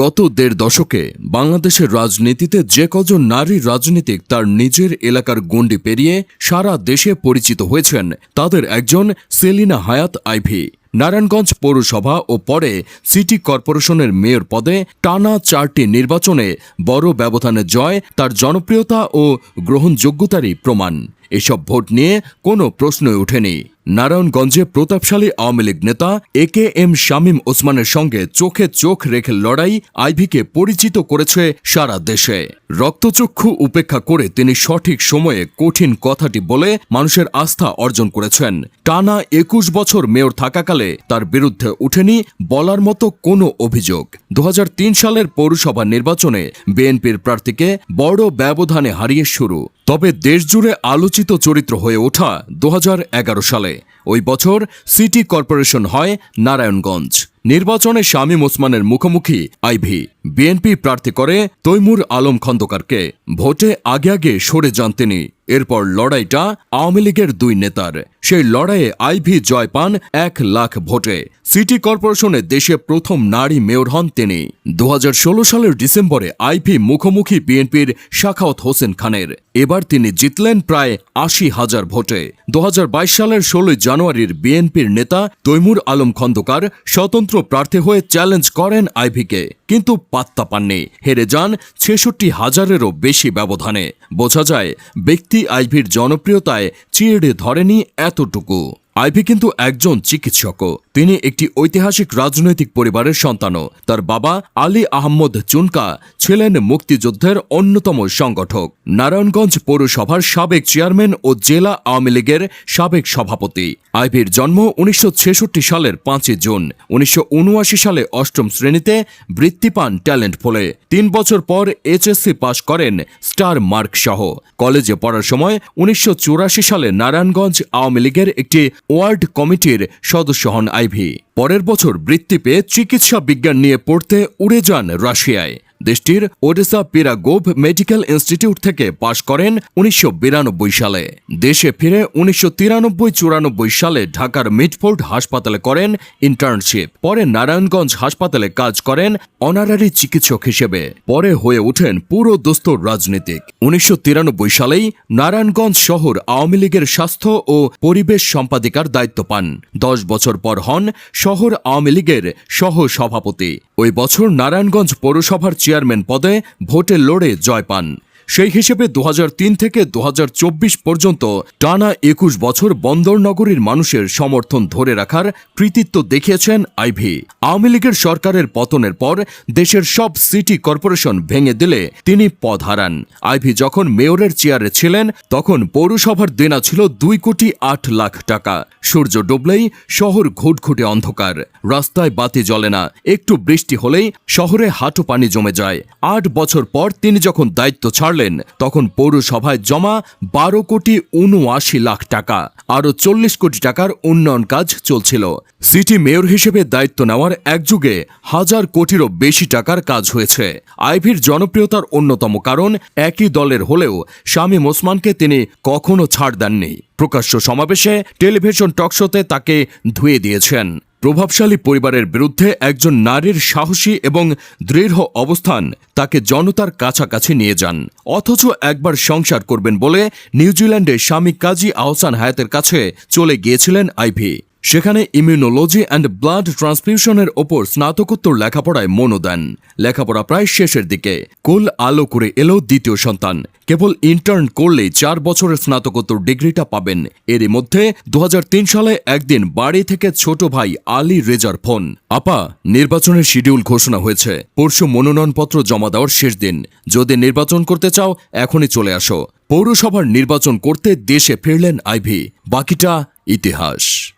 গত দেড় দশকে বাংলাদেশের রাজনীতিতে যে কজন নারী রাজনীতিক তার নিজের এলাকার গণ্ডি পেরিয়ে সারা দেশে পরিচিত হয়েছেন, তাদের একজন সেলিনা হায়াত আইভি। নারায়ণগঞ্জ পৌরসভা ও পরে সিটি কর্পোরেশনের মেয়র পদে টানা চারটি নির্বাচনে বড় ব্যবধানে জয়, তার জনপ্রিয়তা ও গ্রহণযোগ্যতারই প্রমাণ। এসব ভোট নিয়ে কোনো প্রশ্নই ওঠেনি। নারায়ণগঞ্জে প্রতাপশালী আওয়ামী লীগ নেতা এ কে এম শামীম ওসমানের সঙ্গে চোখে চোখ রেখে লড়াই আইভিকে পরিচিত করেছে সারা দেশে। রক্তচক্ষু উপেক্ষা করে তিনি সঠিক সময়ে কঠিন কথাটি বলে মানুষের আস্থা অর্জন করেছেন। টানা একুশ বছর মেয়র থাকাকালে তার বিরুদ্ধে উঠেনি বলার মতো কোনো অভিযোগ। দু হাজার তিন সালের পৌরসভা নির্বাচনে বিএনপির প্রার্থীকে বড় ব্যবধানে হারিয়ে শুরু। তবে দেশজুড়ে আলোচিত চরিত্র হয়ে ওঠা দু হাজার এগারো সালে। ওই বছর সিটি কর্পোরেশন হয় নারায়ণগঞ্জ। নির্বাচনে শামীম ওসমানের মুখোমুখি আইভি। বিএনপি প্রার্থী করে তৈমুর আলম খন্দকারকে। ভোটে আগে আগে সরে যান তিনি। এরপর লড়াইটা আওয়ামী লীগের দুই নেতার। সেই লড়াইয়ে আইভি জয় পান এক লাখ ভোটে। সিটি কর্পোরেশনে দেশে প্রথম নারী মেয়র হন তিনি। দু হাজার ষোলো সালের ডিসেম্বরে আইভি মুখোমুখি বিএনপির শাখাওয়াত হোসেন খানের। এবার তিনি জিতলেন প্রায় আশি হাজার ভোটে। দু হাজার বাইশ সালের ষোলোই জানুয়ারির বিএনপির নেতা তৈমুর আলম খন্দকার স্বতন্ত্র প্রার্থী হয়ে চ্যালেঞ্জ করেন আইভিকে, কিন্তু পাত্তা পাননি। হেরে যান ছেষট্টি হাজারেরও বেশি ব্যবধানে। বোঝা যায়, ব্যক্তি আইভির জনপ্রিয়তায় চিড়ে ধরেনি এতটুকু। আইভি কিন্তু একজন চিকিৎসকও। তিনি একটি ঐতিহাসিক রাজনৈতিক পরিবারের সন্তানও। তার বাবা আলী আহমদ চুনকা ছিলেন মুক্তিযুদ্ধের অন্যতম সংগঠক। নারায়ণগঞ্জ পৌরসভার সাবেক চেয়ারম্যান ও জেলা আওয়ামী লীগের সাবেক সভাপতি। আইভির জন্ম উনিশশো ছেষট্টি সালের পাঁচই জুন। উনিশশো উনআশি সালে অষ্টম শ্রেণীতে বৃত্তি পান ট্যালেন্ট ফলে তিন বছর পর এইচএসসি পাশ করেন স্টার মার্ক সহ কলেজে পড়ার সময় উনিশশো চুরাশি সালে নারায়ণগঞ্জ আওয়ামী লীগের একটি ওয়ার্ড কমিটির সদস্য হন আইভি। পরের বছর বৃত্তি পেয়ে চিকিৎসা বিজ্ঞান নিয়ে পড়তে উড়ে যান রাশিয়ায়। দেশটির ওডেসা পিরাগোভ মেডিকেল ইনস্টিটিউট থেকে পাশ করেন উনিশশো সালে। দেশে ফিরে উনিশশো চুরানব্বই সালে ঢাকার মিটফোর্ড হাসপাতালে করেন ইন্টার্নশিপ। পরে নারায়ণগঞ্জ হাসপাতালে কাজ করেন অনারারি চিকিৎসক হিসেবে। পরে হয়ে ওঠেন পুরো দোস্তর রাজনীতিক। উনিশশো তিরানব্বই সালেই নারায়ণগঞ্জ শহর আওয়ামী লীগের স্বাস্থ্য ও পরিবেশ সম্পাদিকার দায়িত্ব পান। দশ বছর পর হন শহর আওয়ামী লীগের সহ সভাপতি ওই বছর নারায়ণগঞ্জ পৌরসভার চেয়ারম্যান পদে ভোটে লড়ে জয় পান। সেই হিসেবে দু হাজার তিন থেকে দু হাজার চব্বিশ পর্যন্ত টানা একুশ বছর বন্দরনগরীর মানুষের সমর্থন ধরে রাখার কৃতিত্ব দেখিয়েছেন আইভি। আওয়ামী লীগের সরকারের পতনের পর দেশের সব সিটি কর্পোরেশন ভেঙে দিলে তিনি পদ হারান। আইভি যখন মেয়রের চেয়ারে ছিলেন, তখন পৌরসভার দেনা ছিল দুই কোটি আট লাখ টাকা। সূর্য ডুবলেই শহর ঘুটঘুটে অন্ধকার। রাস্তায় বাতি জ্বলে না। একটু বৃষ্টি হলেই শহরে হাঁটু পানি জমে যায়। আট বছর পর তিনি যখন দায়িত্ব ছাড়লেন তখন পৌরসভায় জমা বারো কোটি উনআশি লাখ টাকা, আরও চল্লিশ কোটি টাকার উন্নয়ন কাজ চলছিল। সিটি মেয়র হিসেবে দায়িত্ব নেওয়ার একযুগে হাজার কোটিরও বেশি টাকার কাজ হয়েছে। আইভির জনপ্রিয়তার অন্যতম কারণ একই দলের হলেও শামীম ওসমানকে তিনি কখনো ছাড় দেননি। প্রকাশ্য সমাবেশে টেলিভিশন টকশোতে তাকে ধুয়ে দিয়েছেন। প্রভাবশালী পরিবারের বিরুদ্ধে একজন নারীর সাহসী এবং দৃঢ় অবস্থান তাকে জনতার কাছাকাছি নিয়ে যান। অথচ একবার সংসার করবেন বলে নিউজিল্যান্ডে স্বামী কাজী আহসান হায়াতের কাছে চলে গিয়েছিলেন আইভি। সেখানে ইমিউনোলজি অ্যান্ড ব্লাড ট্রান্সফিউশনের ওপর স্নাতকোত্তর লেখাপড়ায় মনো দেন। লেখাপড়া প্রায় শেষের দিকে। কুল আলো করে এলো দ্বিতীয় সন্তান। কেবল ইন্টার্ন করলেই চার বছরের স্নাতকোত্তর ডিগ্রিটা পাবেন। এরই মধ্যে দু হাজার তিন সালে একদিন বাড়ি থেকে ছোট ভাই আলী রেজার ফোন। আপা, নির্বাচনের শিডিউল ঘোষণা হয়েছে। পরশু মনোনয়নপত্র জমা দেওয়ার শেষ দিন। যদি নির্বাচন করতে চাও, এখনই চলে আসো। পৌরসভার নির্বাচন করতে দেশে ফিরলেন আইভি। বাকিটা ইতিহাস।